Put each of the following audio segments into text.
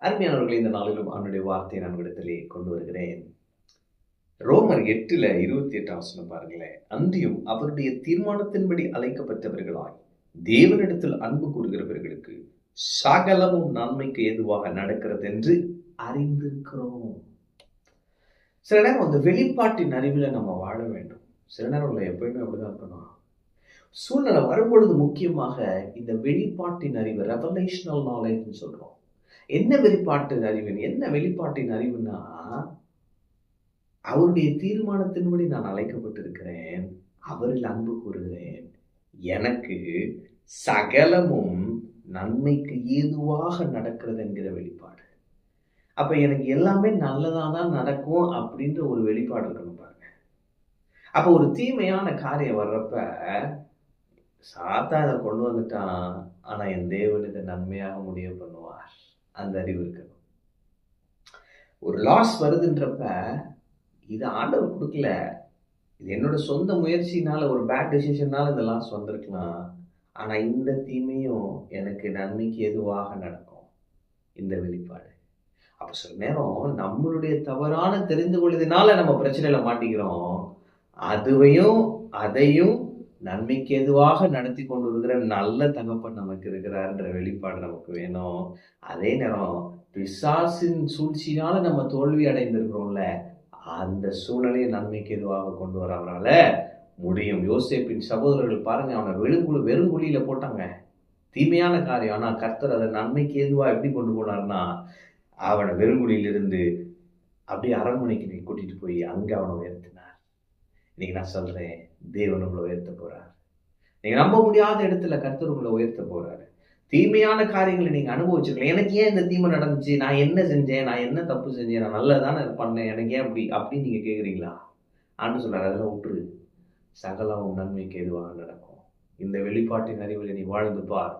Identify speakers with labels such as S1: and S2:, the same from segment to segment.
S1: அருமையானவர்களை இந்த நாளிலும் அவனுடைய வார்த்தையை நான் இடத்திலே கொண்டு வருகிறேன். ரோமர் எட்டுல இருபத்தி எட்டாம் வசனம் பாருங்களேன். அன்றியும் அவருடைய தீர்மானத்தின்படி அழைக்கப்பட்டவர்களாய் தேவனிடத்தில் அன்பு கூறுகிறவர்களுக்கு சகலமும் நன்மைக்கு ஏதுவாக நடக்கிறது என்று அறிந்திருக்கிறோம். சில நேரம் அந்த வெளிப்பாட்டின் அறிவில் நம்ம வாழ வேண்டும். சில நேரம் இல்லை எப்பயுமே அப்படிதான் இருக்கணும். சூழ்நிலை வரும்பொழுது முக்கியமாக இந்த வெளிப்பாட்டின் அறிவு ரெவலேஷனல் நாலேஜ்னு சொல்றோம். என்ன வெளிப்பாட்டின் அறிவு என்ன? வெளிப்பாட்டின் அறிவுனா அவருடைய தீர்மானத்தின்படி நான் அழைக்கப்பட்டிருக்கிறேன். அவரில் அன்பு கூறுகிறேன். எனக்கு சகலமும் நன்மைக்கு ஏதுவாக நடக்கிறது என்கிற வெளிப்பாடு. அப்போ எனக்கு எல்லாமே நல்லதாக தான் நடக்கும் அப்படின்ற ஒரு வெளிப்பாடு இருக்கணும் பாருங்க. அப்போ ஒரு தீமையான காரியம் வர்றப்ப சாத்தா இதை கொண்டு வந்துட்டான். ஆனால் என் தேவன் இதை நன்மையாக முடிவு பண்ணுவார். அந்த அறிவு இருக்கணும் ஒரு லாஸ் வருதுன்றப்ப இது ஆண்டவர் கொடுக்கல. இது என்னோட சொந்த முயற்சினால ஒரு பேட் டெசிஷனால இந்த லாஸ் வந்திருக்கலாம். ஆனால் இந்த தீமையும் எனக்கு நன்மைக்கு எதுவாக நடக்கும்? இந்த வெளிப்பாடு. அப்போ சில நேரம் நம்மளுடைய தவறான தெரிந்து கொள்வதனால நம்ம பிரச்சனையில மாட்டிக்கிறோம். அதுவையும் அதையும் நன்மைக்கு எதுவாக நடத்தி கொண்டு இருக்கிற நல்ல தகப்பன் நமக்கு இருக்கிறார்ன்ற வெளிப்பாடு நமக்கு வேணும். அதே நேரம் பிசாசின் சூழ்ச்சியினால நம்ம தோல்வி அடைந்திருக்கிறோம்ல அந்த சூழ்நிலையை நன்மைக்கு எதுவாக கொண்டு வர அவரால முடியும். யோசேப்பின் சகோதரர்கள் பாருங்க அவனை வெறுங்குழு வெறுங்குழியில போட்டாங்க. தீமையான காரியம். ஆனால் கர்த்தர் அதை நன்மைக்கு எதுவாக எப்படி கொண்டு போனார்னா அவனை வெறுங்குழியிலிருந்து அப்படியே அரண்மனைக்கு கூட்டிட்டு போய் அங்கே அவனை உயர்த்தினார். இன்னைக்கு நான் சொல்கிறேன் தேவன் உங்களை உயர்த்த போகிறார் நீங்கள் நம்ப முடியாத இடத்துல கருத்தர் உங்களை உயர்த்த போகிறாரு தீமையான காரியங்களை நீங்கள் அனுபவிச்சிருக்கலாம் எனக்கு ஏன் இந்த தீமை நடந்துச்சு? நான் என்ன செஞ்சேன்? நான் என்ன தப்பு செஞ்சேன்? நான் நல்லதானே பண்ணேன். எனக்கு ஏன் அப்படி அப்படின்னு நீங்கள் கேட்குறீங்களா ஆண்டு சொல்கிறார் அதெல்லாம் விட்டுரு சகலம் நன்மைக்கு எதுவாக நடக்கும். இந்த வெளிப்பாட்டின் அறிவில் நீ வாழ்ந்து பார்.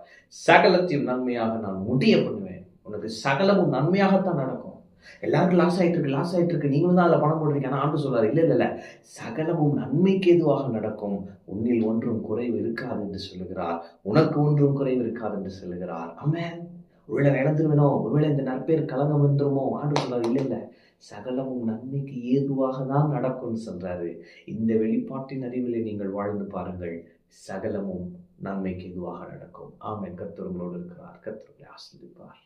S1: சகலத்தையும் நன்மையாக நான் முடிய பண்ணுவேன். உனக்கு சகலமும் நன்மையாகத்தான் நடக்கும். எல்லாருக்கும் லாஸ் ஆயிட்டு இருக்கு லாஸ் ஆயிட்டு இருக்கு நீங்களும் தான் அதில் பணம் போடுறீங்க ஆனால் ஆண்டு சொல்றாரு இல்லை இல்லை இல்லை. சகலமும் நன்மைக்கு எதுவாக நடக்கும். உன்னில் ஒன்றும் குறைவு இருக்காது என்று சொல்லுகிறார். உனக்கு ஒன்றும் குறைவு இருக்காது என்று சொல்லுகிறார். அமேன் ஒருவேளை இழந்துருவினோ? ஒருவேளை இந்த நற்பேர் கலங்கம் வந்துருமோ? ஆண்டு சொல்றாரு இல்லை இல்லை. சகலமும் நன்மைக்கு ஏதுவாக தான் நடக்கும்னு சொல்றாரு. இந்த வெளிப்பாட்டின் அறிவிலே நீங்கள் வாழ்ந்து பாருங்கள். சகலமும் நன்மைக்கு எதுவாக நடக்கும். ஆமை கர்த்தர் உங்களோடு இருக்கிறார். கர்த்தருடைய ஆசிரிப்பார்